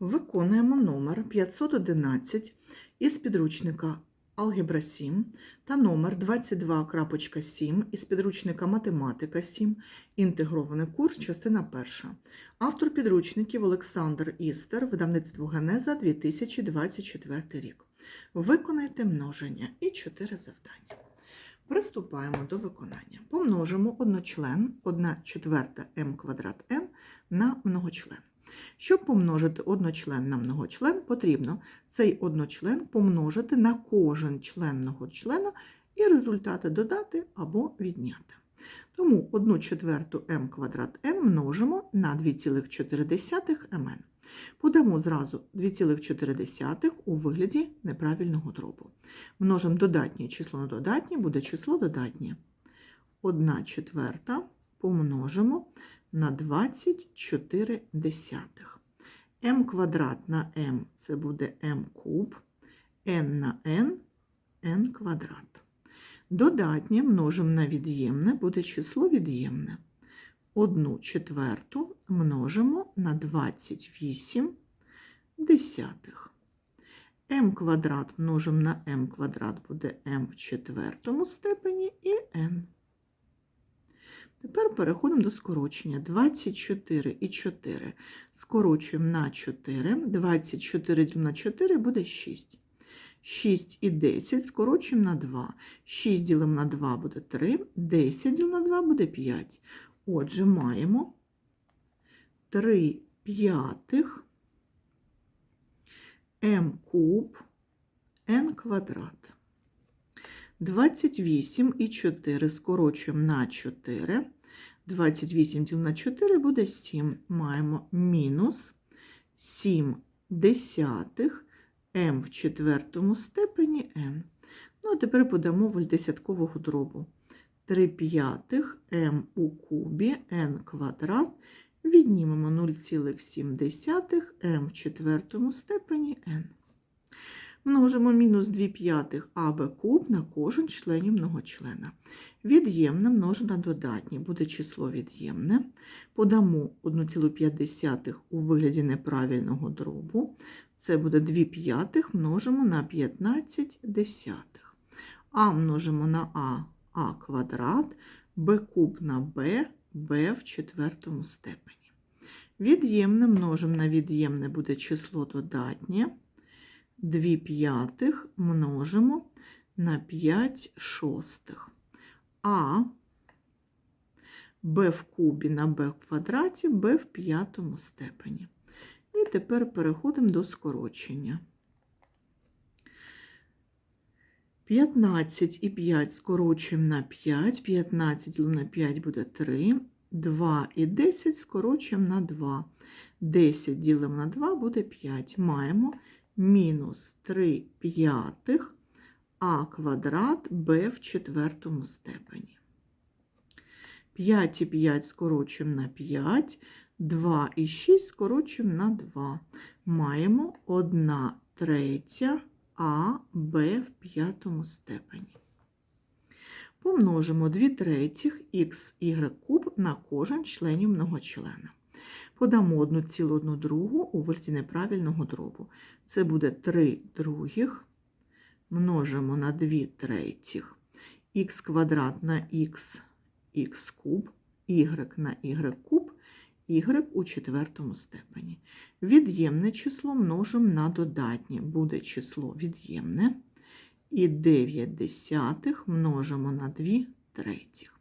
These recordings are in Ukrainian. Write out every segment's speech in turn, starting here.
Виконуємо номер 511 із підручника Алгебра 7 та номер 22.7 із підручника Математика 7, інтегрований курс, частина 1. Автор підручників Олександр Істер, видавництво Генеза 2024 рік. Виконайте множення і 4 завдання. Приступаємо до виконання. Помножимо одночлен 1 четверта m квадрат n на многочлен. Щоб помножити одночлен на многочлен, потрібно цей одночлен помножити на кожен член многочлена і результати додати або відняти. Тому 1 четверту m квадрат n множимо на 2,4 mn. Подамо зразу 2,4 у вигляді неправильного дробу. Множимо додатнє число на додатнє, буде число додатнє. 1 четверта помножимо на 24 десятих. m квадрат на m це буде m куб, n на n n квадрат. Додатнє множимо на від'ємне, буде число від'ємне. 1 четверту множимо на 28 десятих. m квадрат множимо на m квадрат буде m в четвертому степені і n. Тепер переходимо до скорочення. 24 і 4 скорочуємо на 4. 24 на 4 буде 6. 6 і 10 скорочуємо на 2. 6 ділимо на 2 буде 3, 10 ділимо на 2 буде 5. Отже, маємо 3 п'ятих m куб n квадрат. 28 і 4 скорочуємо на 4. 28 діл на 4 буде 7. Маємо мінус 7 десятих m в четвертому степені n. Ну, а тепер подамо в десяткового дробу. 3 п'ятих m у кубі n квадрат. Віднімемо 0,7 m в четвертому степені n. Множимо мінус 2 п'ятих аб куб на кожен членів многочлена. Від'ємне множимо на додатнє, буде число від'ємне. Подамо 1,5 у вигляді неправильного дробу. Це буде 2 п'ятих множимо на 15 десятих. А множимо на а, а квадрат, б куб на б, б в четвертому степені. Від'ємне множимо на від'ємне буде число додатнє. 2 п'ятих множимо на 5 шостих. А b в кубі на b в квадраті, b в п'ятому степені. І тепер переходимо до скорочення. 15 і 5 скорочуємо на 5, 15 на 5 буде 3, 2 і 10 скорочуємо на 2. 10 ділимо на 2 буде 5. Маємо мінус 3 п'ятих а квадрат b в четвертому степені. 5 і 5 скорочуємо на 5, 2 і 6 скорочуємо на 2. Маємо 1 третя а b в п'ятому степені. Помножимо 2 третіх х куб на кожен членів многочлена. Подамо 1,1 другу у вигляді неправильного дробу. Це буде 3 других. Множимо на 2 третіх. х квадрат на х, х куб, y на y куб, y у четвертому степені. Від'ємне число множимо на додатнє. Буде число від'ємне. І 9 десятих множимо на 2 третіх.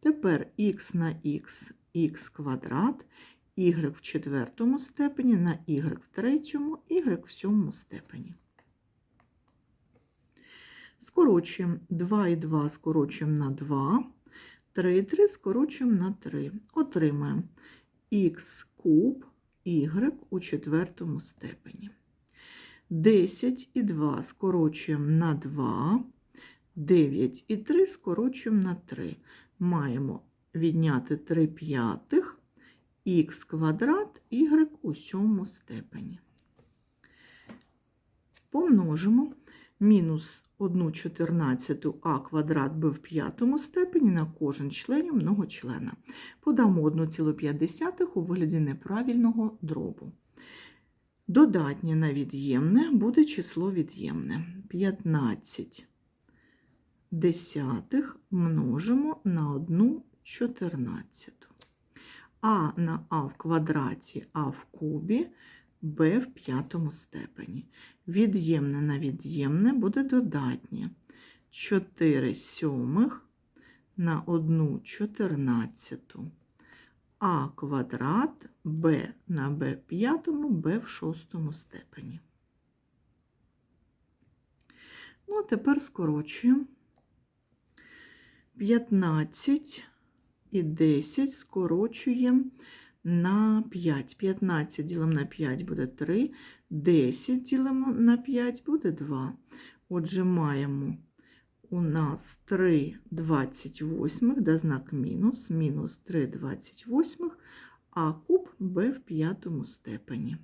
Тепер х на х, х квадрат, y в четвертому степені на y в третьому, y в сьомому степені. Скорочуємо 2 і 2 скорочуємо на 2, 3 і 3 скорочуємо на 3. Отримаємо х куб y у четвертому степені. 10 і 2 скорочуємо на 2, 9 і 3 скорочуємо на 3. Маємо відняти 3 п'ятих х квадрат y у сьомому степені. Помножимо мінус 1 чотирнадцяту а квадрат b в п'ятому степені на кожен членів многочлена. Подамо 1,5 у вигляді неправильного дробу. Додатнє на від'ємне буде число від'ємне. 15 десятих множимо на 1 чотирнадцяту. А на А в квадраті, А в кубі, Б в п'ятому степені. Від'ємне на від'ємне буде додатнє. 4 сьомих на 1 чотирнадцяту. А квадрат Б на Б п'ятому, Б в шостому степені. Ну, а тепер скорочуємо. 15 і 10 скорочуємо на 5. 15 ділимо на 5 буде 3, 10 ділимо на 5 буде 2. Отже, маємо у нас 3 28, да знак мінус, мінус 3 28, а куб b в п'ятому степені.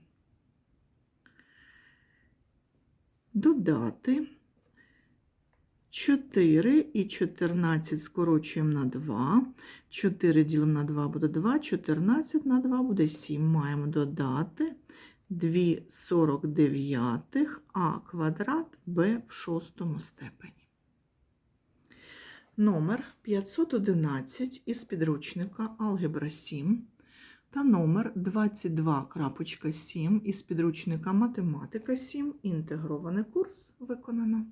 Додати 4 і 14 скорочуємо на 2. 4 ділимо на 2 буде 2, 14 на 2 буде 7. Маємо додати 2 49 а квадрат b в шостому степені. Номер 511 із підручника Алгебра 7 та номер 22.7 із підручника Математика 7. Інтегрований курс виконано.